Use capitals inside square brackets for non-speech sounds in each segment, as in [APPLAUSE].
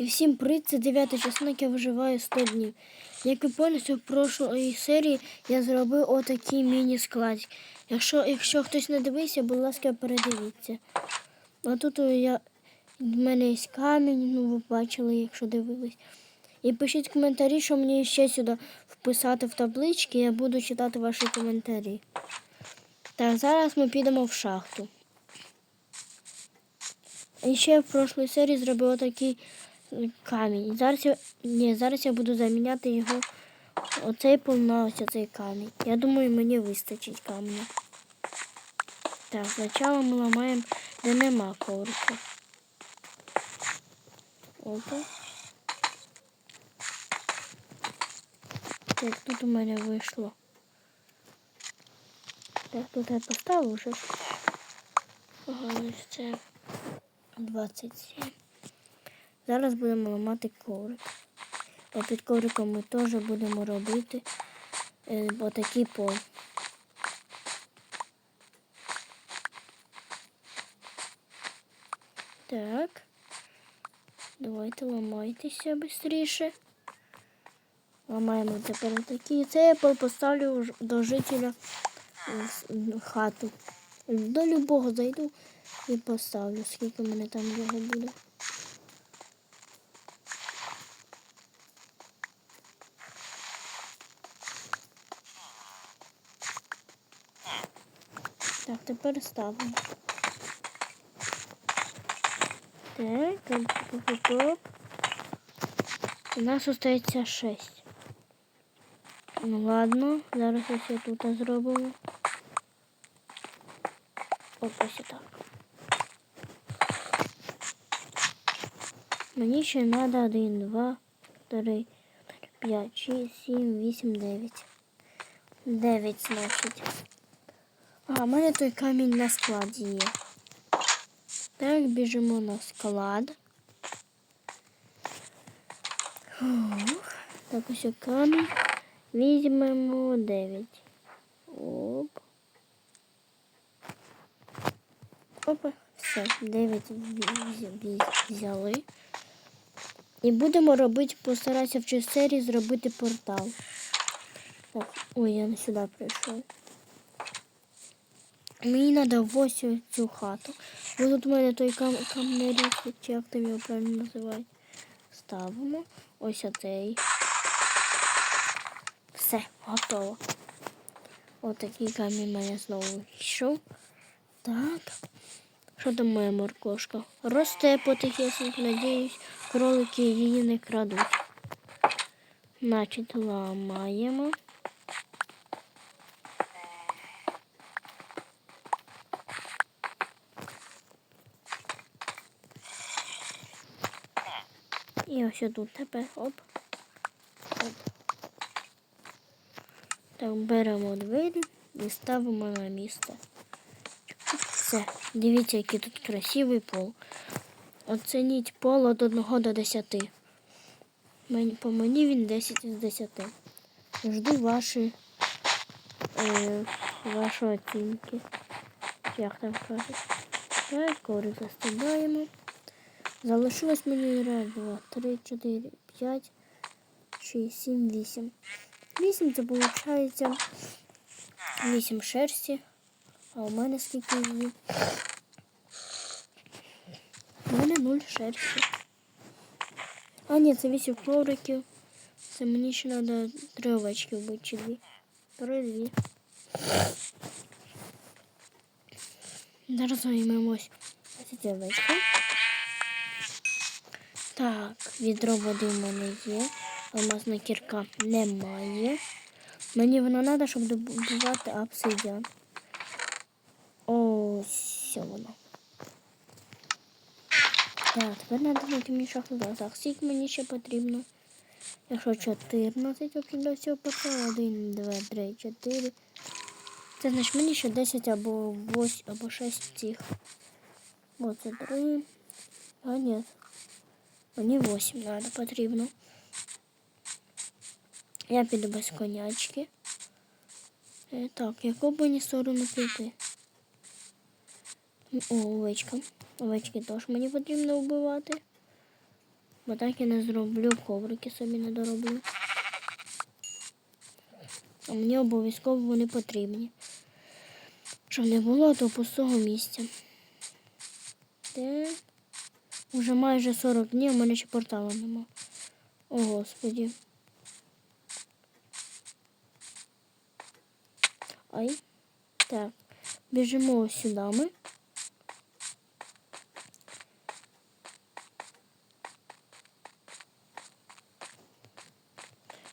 І всім привіт, це 9 часник, я виживаю 100 днів. Як ви повністю в прошлій серії я зробив отакий міні-складик. Якщо, якщо хтось не дивився, будь ласка, передивіться. А тут я, в мене є камінь, ну ви бачили, якщо дивились. І пишіть коментарі, що мені ще сюди вписати в таблички, я буду читати ваші коментарі. Так, зараз ми підемо в шахту. І ще в прошлій серії зробив отакий камінь. Зараз я, ні, зараз я буду заміняти його оцей ось цей камінь. Я думаю, мені вистачить камня. Так, спочатку ми ламаємо, де нема коврика. Опа. Так, тут у мене вийшло. Так, тут я поставив вже. Ага, це 27. Зараз будемо ламати коврик. А під ковриком ми теж будемо робити е, отакий пол. Так. Давайте ламайтеся швидше. Ламаємо тепер такі. Це я поставлю до жителя хату. До любого зайду і поставлю, скільки в мене там його буде. Тепер ставимо. Так, оп-оп-оп. У нас остається 6. Ну ладно, зараз ось я тут зробимо. Оп, ось так. Мені ще треба 1, 2, 3, 5, 6, 7, 8, 9. 9, значить. А, в мене той камінь на складі є. Так, біжимо на склад. Ух. Так, ось камінь. Візьмемо 9. Оп. Опа, все, 9 взяли. І будемо робити, постаратися в цій серії зробити портал. Так, ой, я не сюди прийшов. Мені треба ось цю хату. Бо тут у мене той кам камнеріс, чи як там його правильно називають. Ставимо. Ось оцей. Все, готово. Отакий камінь мене знову йшов. Так. Що там моя моркошка? Росте потихесенько, надіюсь, кролики її не крадуть. Значить, ламаємо. І ось тут тепер оп. Оп. Так, беремо двері і ставимо на місце. Все. Дивіться, який тут красивий пол. Оцініть пол від 1 до 10. По мені він 10 з 10. Жду ваші, е, ваші оцінки. Як там кажуть. Так, коврик застидаємо. Залишилось мені два, три, чотири, п'ять, шість, сім, вісім. Вісім це виходить вісім шерсті. А у мене скільки її? У мене нуль шерсті. А ні, це вісім ковриків. Це мені ще треба три овечки вбити чи дві. Три дві. Зараз займемось ось ці овечки. Так, відро води в мене є. Алмазна кірка немає. Мені воно треба, щоб добувати обсидіан. Ось воно. Так, тепер треба знайти мені шахту за Скільки мені ще потрібно? Якщо 14 окрім до цього портала, 1, 2, 3, 4. Це значить мені ще 10 або 8, або 6 цих. Оце 3. А ні. Мені 8 треба потрібно. Я піду без конячки. Е, Так, яку б мені сторону піти? О, овечка. Овечки теж мені потрібно вбивати. Бо так я не зроблю коврики собі не дороблю. А мені обов'язково вони потрібні. Щоб не було то пустого місця. Так. Уже майже 40 днів, у мене ще порталу нема. О, Господі. Ай. Так. Біжимо сюди ми.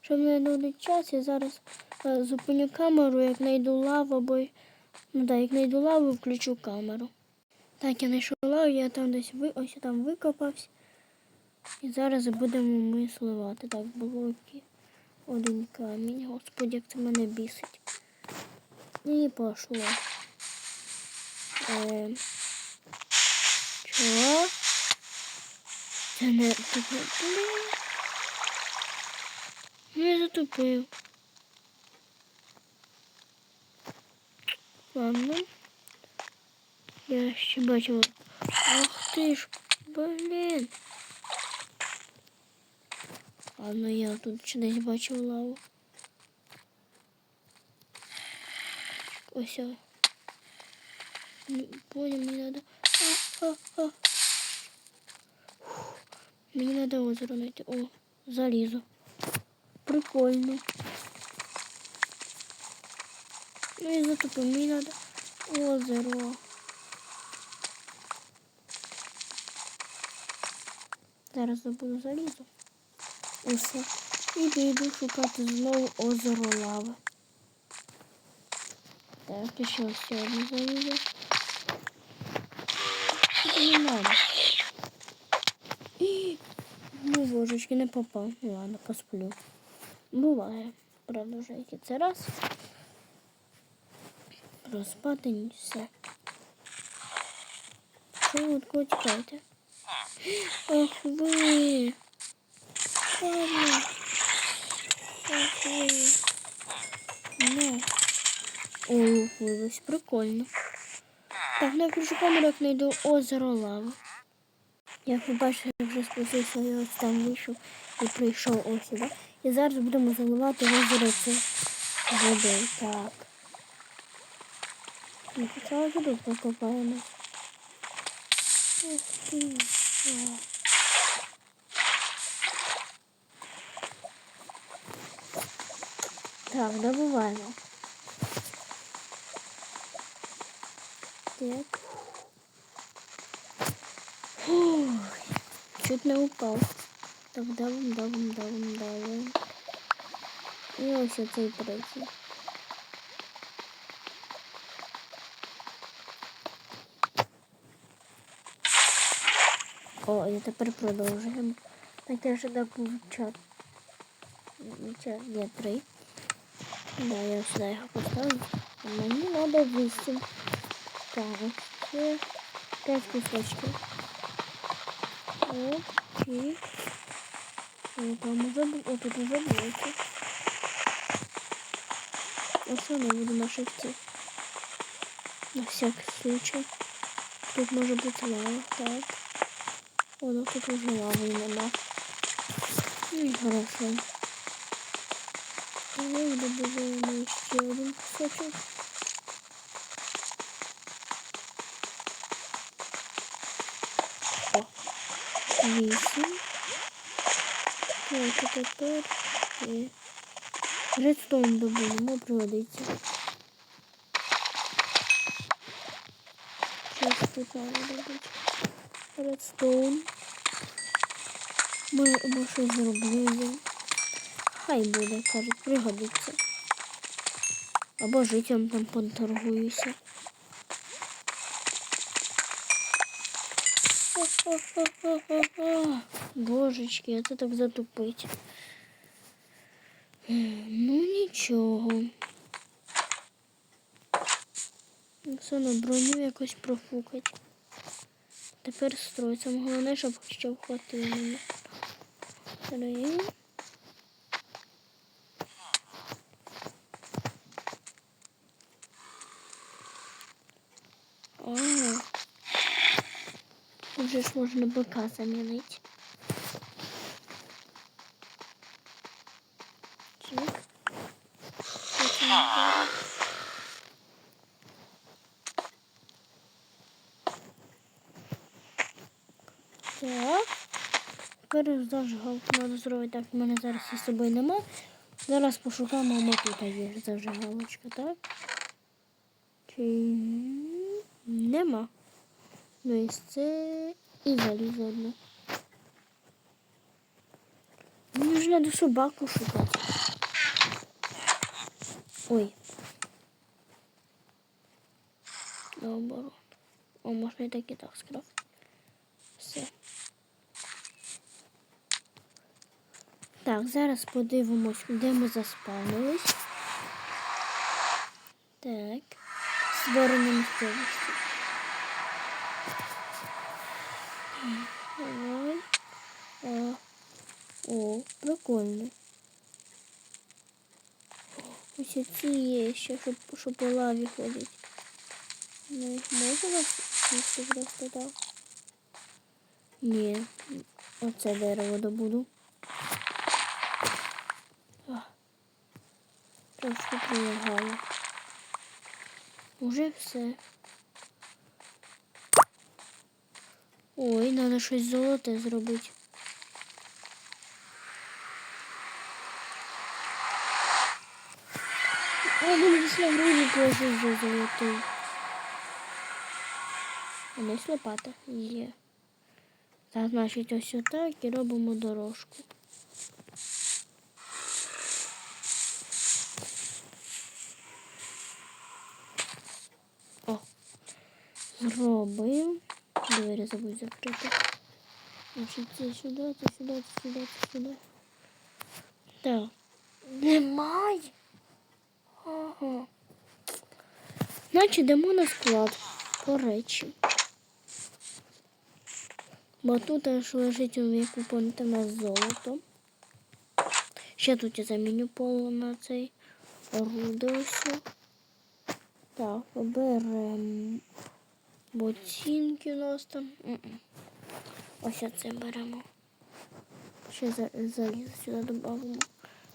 Щоб не нудить час, я зараз е, зупиню камеру, як знайду лаву, або ну так, як знайду лаву, включу камеру. Так, я знайшов лаву, я там десь ви... ось там викопався. І зараз будемо ми сливати. Так, блоки. Один камінь. Господи, як це мене бісить. І пошло. Е... Чого? Це не я затупив. Ладно. Я ще бачила. Ах ти ж, блін. Ладно, я тут ще десь бачив лаву. Ось. о. Ну, Понял, мені надо. А, а, а. Фух. Мені надо озеро знайти. О, залізо. Прикольно. Ну і затупив, мені надо озеро. Зараз забуду залізо. Усе. І піду шукати знову озеро лави. Так, і ще ось одне залізо. Не надо? І... Ну, божечки, не попав. Ну ладно, посплю. Буває. Правда, це раз. Проспати все. Що ви тікаєте? Ах ви! Ладно. Ах ви. Ну. О, вилось, прикольно. Так, я включу камеру, знайду озеро лави. Як ви бачите, я вже спустився, я ось там вийшов і прийшов ось сюди. І зараз будемо заливати озеро це водою. Так. Ну, хоча вже покопаємо. Так, добуваємо. Так. Фух, чуть не упав. Так, давим, давим, давим, давим. І ось оцей третій. О, і тепер продовжуємо. Так я вже добув чат. Чат є три. Да, я сюди його поставлю. А мені треба вісім. Так, ще п'ять кусочків. Оп, і... О, там уже бу- О, тут уже блоки. Ось воно буду на шифті. На всякий случай. Тут може бути лава, так. О, ну тут уже лави нема. Ну, хорошо. Давай добавляємо ще один кусочок. Вісім. Так, і тепер і редстоун добудемо, пригодиться. Щось треба добути. Редстоун. Ми, ми що зробили. Хай буде, кажуть, пригодиться. Або життям там поторгуюся. Божечки, я це так затупить. Ну нічого. Все на броню якось профукать. Тепер строй. Саме головне, щоб ще вхватило мене. Три. О. Тут ж можна бика замінити. Так. Тепер зажигалку треба зробити. Так, в мене зараз її з собою нема. Зараз пошукаємо, ми тут є зажигалочка, так? Чи нема? Ну і це і залізо одне. Мені ж треба собаку шукати. Ой. Наоборот. О, можна і так і так скрафтити. Все. Так, зараз подивимось, де ми заспавнились. Так. Створення місцевості. Давай. О, о, прикольно. Ось ці є ще, щоб, щоб по лаві ходить. Ну, їх можна просто так? Ні. Оце дерево добуду. Трошки прилагаю. Уже все. Ой, треба щось золоте зробити. Він десь на грудник лежить вже золотий. У нас лопата є. Так, значить, ось отак і робимо дорожку. Зробив. Двері забудь закрити. Значить, це сюди, це сюди, це сюди, це сюди. Так. Немає. Ага. Значить, йдемо на склад по речі. Бо тут аж лежить у віку понте на золото. Ще тут я заміню поло на цей рудовся. Так, ботинки у нас там. М-м. Ось оце беремо. Ще заліз сюди додамо.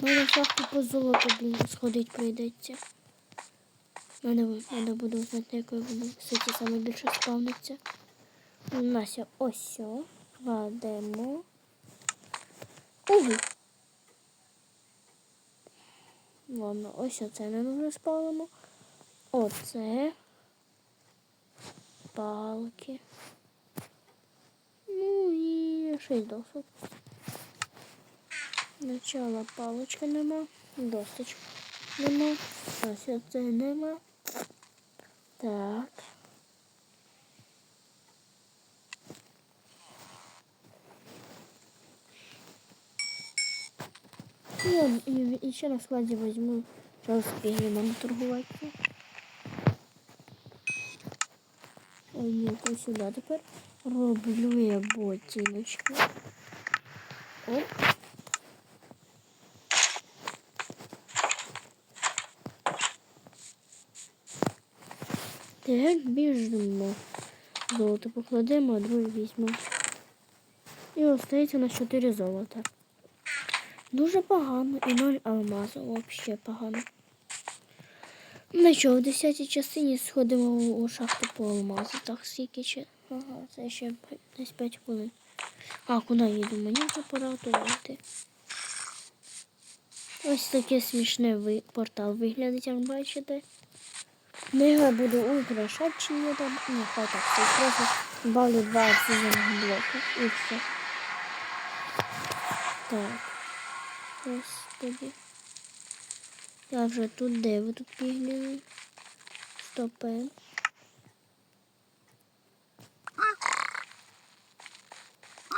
Мене шахту по золоту, блін, сходить прийдеться. Треба буде узнати, якою все це саме більше спавниться. У нас ось сьо. Кладемо. Угу. Ладно, ось оце ми вже спалимо. Оце. Палки. Ну і шість досок. Начало палочки нема, досточки нема, ось нема. Так. І, і, і на складі візьму, що успіємо торгуватися. Ой, ні, то сюди тепер роблю я ботиночки. Оп. Так, біжимо. Золото покладемо, а друге візьмемо. І остається на 4 золота. Дуже погано і 0 алмазу. Взагалі погано. Ну що, в 10 частині сходимо у шахту по алмазу. Так, скільки ще? Ага, це ще десь 5 хвилин. А, куди їду? Мені вже пора туди. Ось таке смішне ви... портал виглядить, як бачите. Мега буде украшати чи ні там. Ні, хай так. Це просто бали два обсуждених блоку. І все. Так. Господи. Я вже тут де ви тут бігли? Стопе.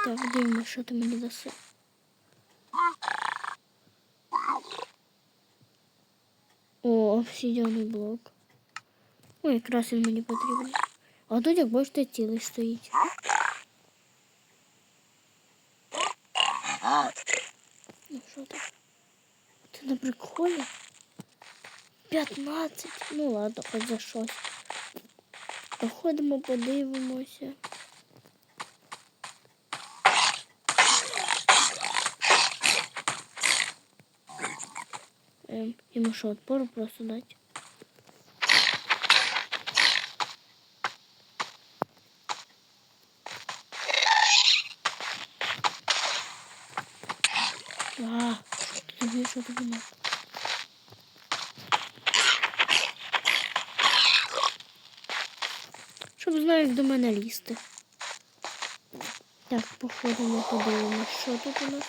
Так, дивимося, що ти мені даси. О, обсидіаний блок. Ой, якраз він мені потрібен. А тут, як бачите, цілий стоїть. Ну що там? Це на приколі? 15. Ну ладно, хоч за щось. Походимо, подивимося. Ем, йому що, отпору просто дати? А, що тобі, що тобі надо? Щоб знаю, як до мене лізти. Так, походимо, подивимось, що тут у нас.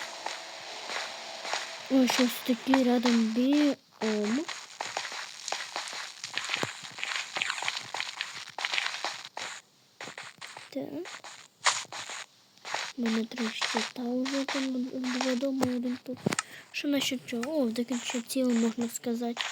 Ой, щось таке рядом біом. Так. Мене три щита вже там два дома, один тут. Що насчет чого? О, в декілька можна сказати.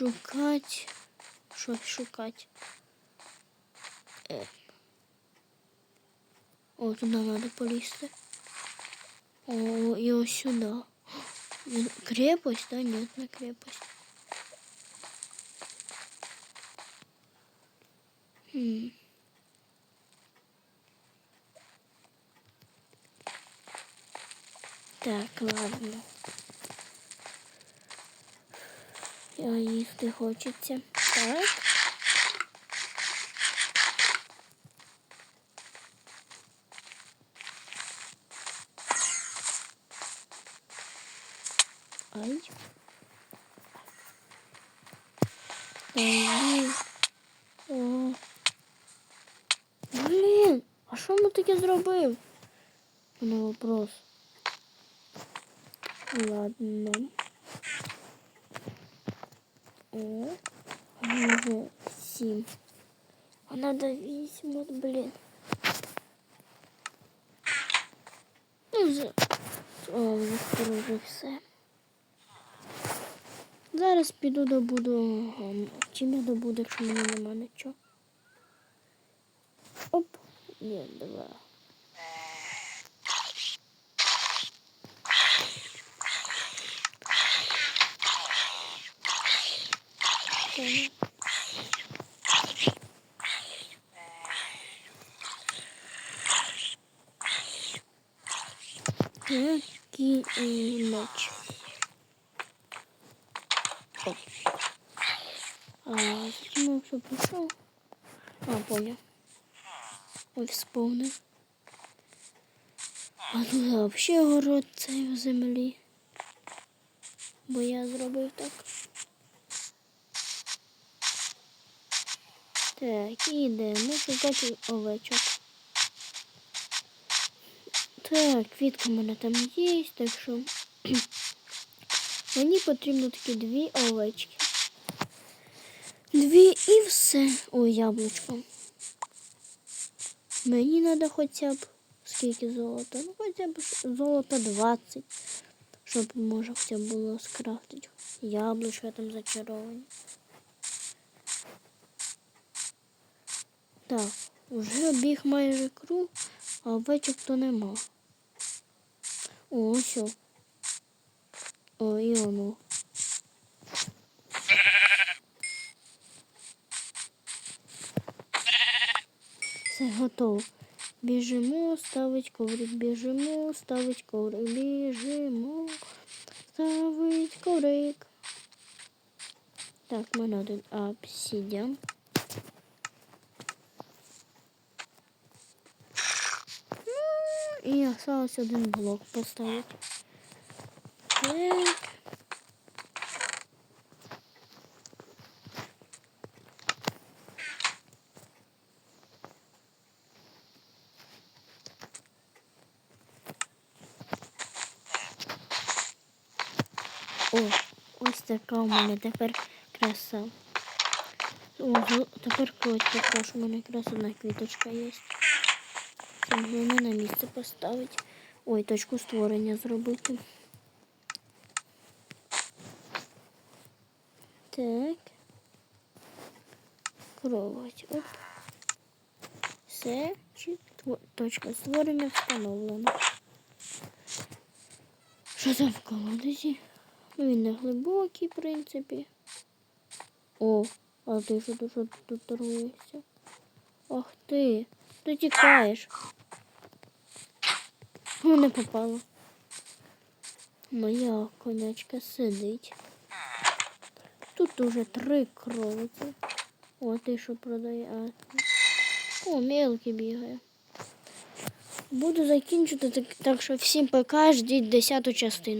Шукать. Щось шукать. Е. О, туди треба полізти. О, і ось сюди. Крепость, да? Нет, не крепость. Хм. Так, ладно. Я їсти хочеться. Так. Ай. Ай. О. Блін, а що ми таке зробив? У мене вопрос. Ладно. О, уже сім. А надо вісім, от, блін. Ну. О, вже все. Зараз піду добуду. Чим я добуду, якщо в мене нема нічого. Оп. Ні, два. Понял. Який меч. А, я все пришел? А, понял. Ой, вспомнив. А тут вообще город цей в землі. Бо я зробив так. Так, і йдемо шукати овечок. Так, квітка в мене там є, так що [CLEARS THROAT] мені потрібно такі дві овечки. Дві і все. Ой, яблучко. Мені треба хоча б скільки золота? Ну хоча б золота 20. Щоб може хоча б було скрафтити. Яблучка там зачаровані. Так, вже обіг майже круг, а овечок то нема. О, ось. о. І воно. Все готово. Біжимо, ставить коврик, біжимо, ставить коврик, біжимо, ставить коврик. Так, в мене один обсидіан. І осталось один блок поставити. Так. О, ось така у мене тепер краса. О, тепер кроть також у мене якраз одна квіточка є. Головне на місце поставити. Ой, точку створення зробити. Так. Кровать. Оп. Все. Точка створення встановлена. Що там в колодязі? Ну, він не глибокий, в принципі. О, А ти що ти тут торгуєшся? Ах ти, ти тікаєш. Ну, не попало. Моя конячка сидить. Тут уже три кролики. О, ти що продає? О, мелкий бігає. Буду закінчувати, так, так що всім пока, ждіть десяту частину.